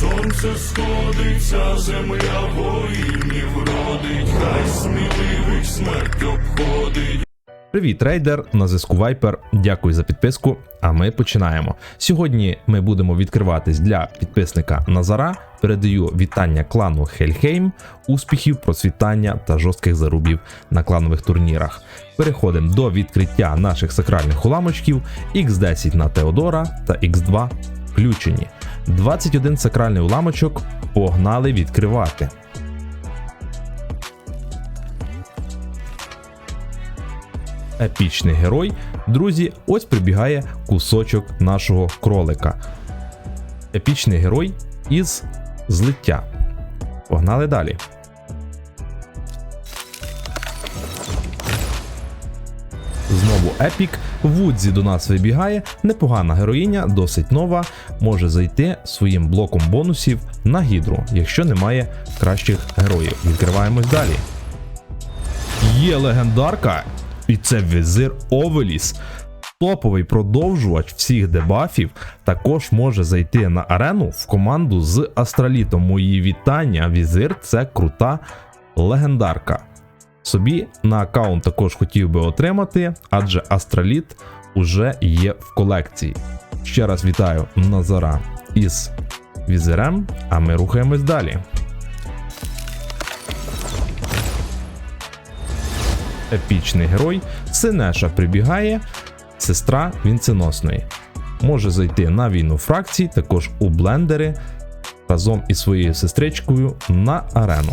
сонце сходиться, земля воїнів родить, хай сміливих смерть обходить. Привіт, рейдер! На зв'язку Вайпер. Дякую за підписку. А ми починаємо. Сьогодні ми будемо відкриватись для підписника Назара. Передаю вітання клану Хельхейм, успіхів, процвітання та жорстких зарубів на кланових турнірах. Переходимо до відкриття наших сакральних уламочків X10 на Теодора та X2 включені. 21 сакральний уламочок погнали відкривати. епічний герой. Друзі, ось прибігає кусочок нашого кролика. Епічний герой із злиття. Погнали далі. Знову епік. Вудзі до нас вибігає. Непогана героїня, досить нова. Може зайти своїм блоком бонусів на гідру, якщо немає кращих героїв. Відкриваємось далі. Є легендарка, і це візир Овеліс. Топовий продовжувач всіх дебафів також може зайти на арену в команду з Астралітом. Мої вітання. Візир це крута легендарка. Собі на аккаунт також хотів би отримати, адже Астраліт уже є в колекції. Ще раз вітаю Назара із візирем, а ми рухаємось далі. епічний герой, Синеша прибігає, сестра вінценосної. Може зайти на війну фракцій, також у блендери разом із своєю сестричкою на арену.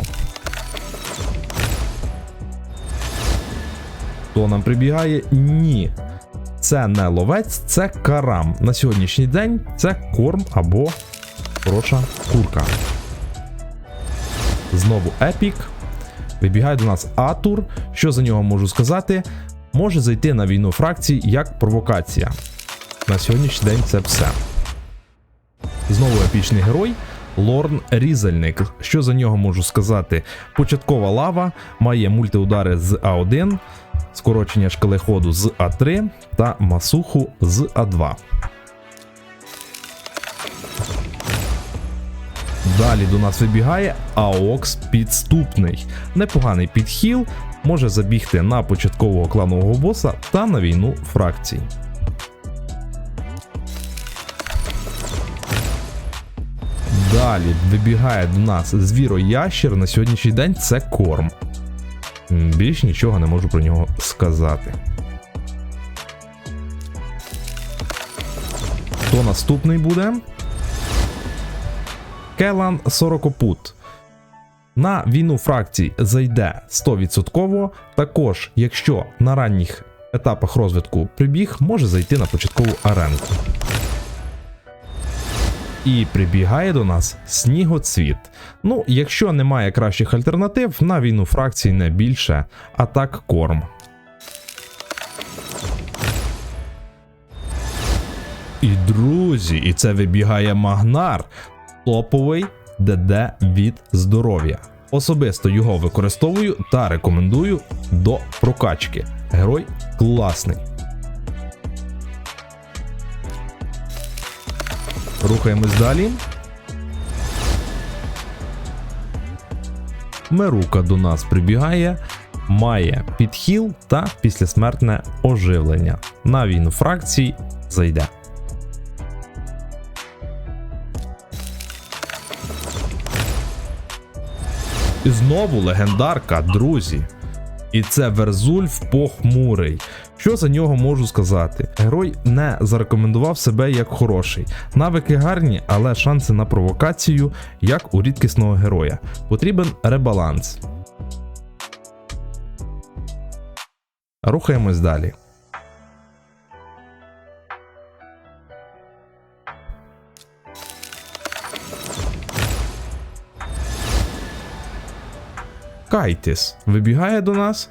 Хто нам прибігає? Ні. Це не ловець, це карам. На сьогоднішній день це корм або хороша курка. Знову епік. Вибігає до нас Атур. Що за нього можу сказати? Може зайти на війну фракцій як провокація. На сьогоднішній день це все. Знову епічний герой. Лорн Різельник. Що за нього можу сказати? Початкова лава має мультиудари з А1, скорочення шкали ходу з А3 та масуху з А2. Далі до нас вибігає Аокс підступний. Непоганий підхіл, може забігти на початкового кланового боса та на війну фракцій. Далі вибігає до нас звіроящер. На сьогоднішній день це корм. Більш нічого не можу про нього сказати. Хто наступний буде? Келан 40 На війну фракцій зайде 100%. Також, якщо на ранніх етапах розвитку прибіг, може зайти на початкову аренку. І прибігає до нас снігоцвіт. Ну, якщо немає кращих альтернатив, на війну фракцій не більше, а так корм. І друзі, і це вибігає Магнар топовий ДД від здоров'я. Особисто його використовую та рекомендую до прокачки. Герой класний. Рухаємось далі. Мерука до нас прибігає, має підхіл та післясмертне оживлення. На війну фракцій зайде. І знову легендарка, друзі. І це Верзульф похмурий. Що за нього можу сказати? Герой не зарекомендував себе як хороший. Навики гарні, але шанси на провокацію, як у рідкісного героя. Потрібен ребаланс. Рухаємось далі. Кайтіс вибігає до нас.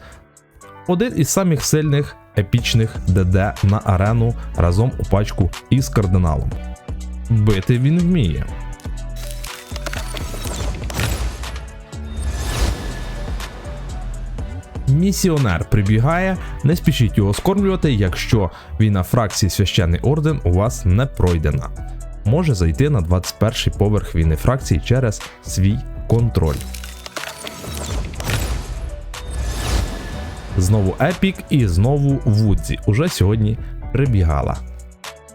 Один із самих сильних епічних ДД на арену разом у пачку із кардиналом. Бити він вміє. Місіонер прибігає, не спішіть його скормлювати, якщо війна фракції священний орден у вас не пройдена. може зайти на 21 поверх війни фракції через свій контроль. Знову Епік і знову Вудзі. Уже сьогодні прибігала.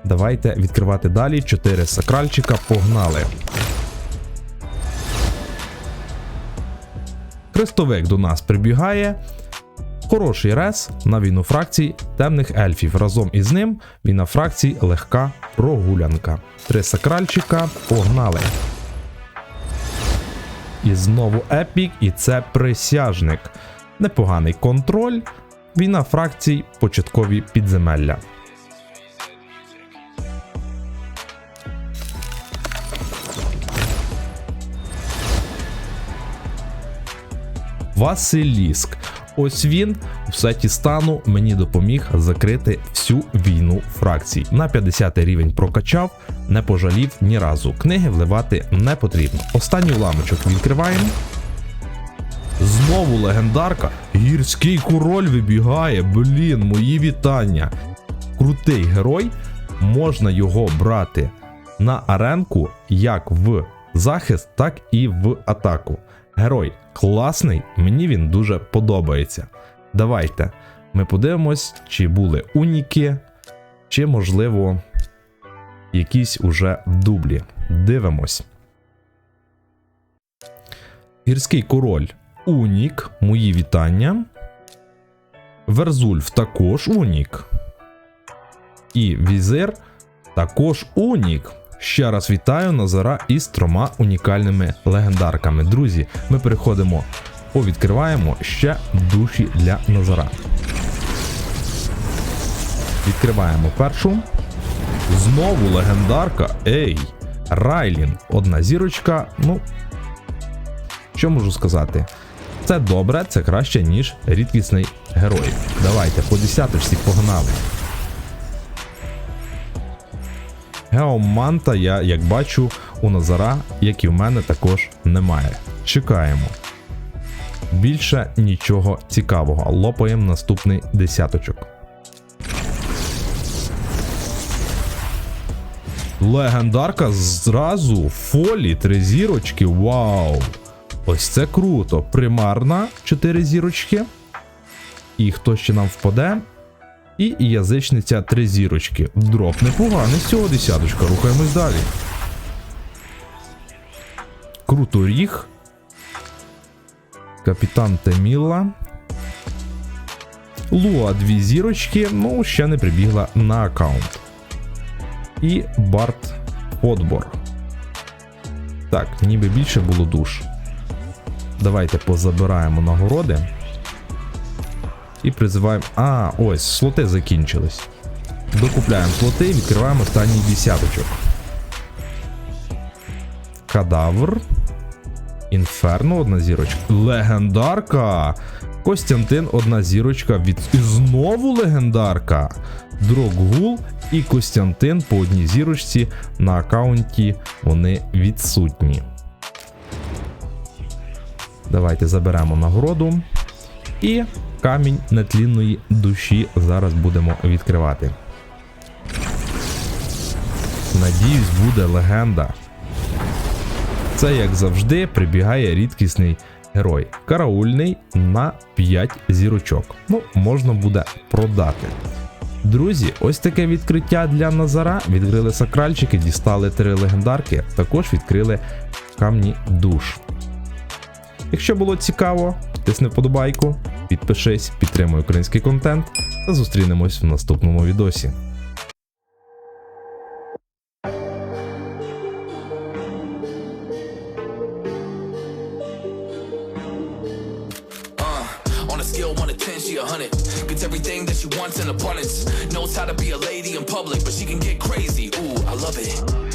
Давайте відкривати далі. 4 сакральчика. Погнали. Хрестовик до нас прибігає. Хороший рес на війну фракцій темних ельфів. Разом із ним війна фракцій легка прогулянка. Три сакральчика. Погнали. І знову епік, і це присяжник. Непоганий контроль. Війна фракцій, початкові підземелля. Василіск. Ось він в сеті стану мені допоміг закрити всю війну фракцій. На 50 рівень прокачав, не пожалів ні разу. Книги вливати не потрібно. Останній уламочок відкриваємо. Знову легендарка. Гірський король вибігає. Блін, мої вітання. Крутий герой. Можна його брати на аренку як в захист, так і в атаку. Герой класний, мені він дуже подобається. Давайте ми подивимось, чи були уніки, чи, можливо, якісь уже дублі. Дивимось. Гірський король Унік, мої вітання. Верзульф також Унік. І візир також Унік. Ще раз вітаю Назара із трьома унікальними легендарками. Друзі, ми переходимо, повідкриваємо ще душі для Назара. Відкриваємо першу. Знову легендарка. Ей! Райлін. Одна зірочка. Ну, що можу сказати? Це добре, це краще, ніж рідкісний герой. Давайте по десяточці погнали. Геоманта я, як бачу, у Назара, як і в мене, також немає. Чекаємо. Більше нічого цікавого. Лопаємо наступний десяточок. Легендарка зразу фолі три зірочки. Вау! Ось це круто. Примарна 4 зірочки. І хто ще нам впаде? І язичниця 3 зірочки. Дроп непоганий з цього десяточка. Рухаємось далі. Круторіг. Капітан Теміла. Луа 2 зірочки. Ну, ще не прибігла на аккаунт. І Барт Подбор. Так, ніби більше було душ. Давайте позабираємо нагороди. І призиваємо. А, ось, слоти закінчились. Докупляємо слоти і відкриваємо останній десяточок. Кадавр. Інферно, одна зірочка. Легендарка! Костянтин, одна зірочка від. І знову легендарка. Дроггул і Костянтин по одній зірочці на аккаунті вони відсутні. Давайте заберемо нагороду. І камінь нетлінної душі зараз будемо відкривати. Надіюсь, буде легенда. Це, як завжди, прибігає рідкісний герой. Караульний на 5 зірочок. Ну, можна буде продати. Друзі, ось таке відкриття для Назара. Відкрили сакральчики, дістали три легендарки, також відкрили камні душ. Якщо було цікаво, тисни вподобайку, підпишись, підтримуй український контент та зустрінемось в наступному відосі. On a scale 1 to 10, she a 100. Gets everything that she wants in abundance. Knows how to be a lady in public, but she can get crazy. Ooh, I love it.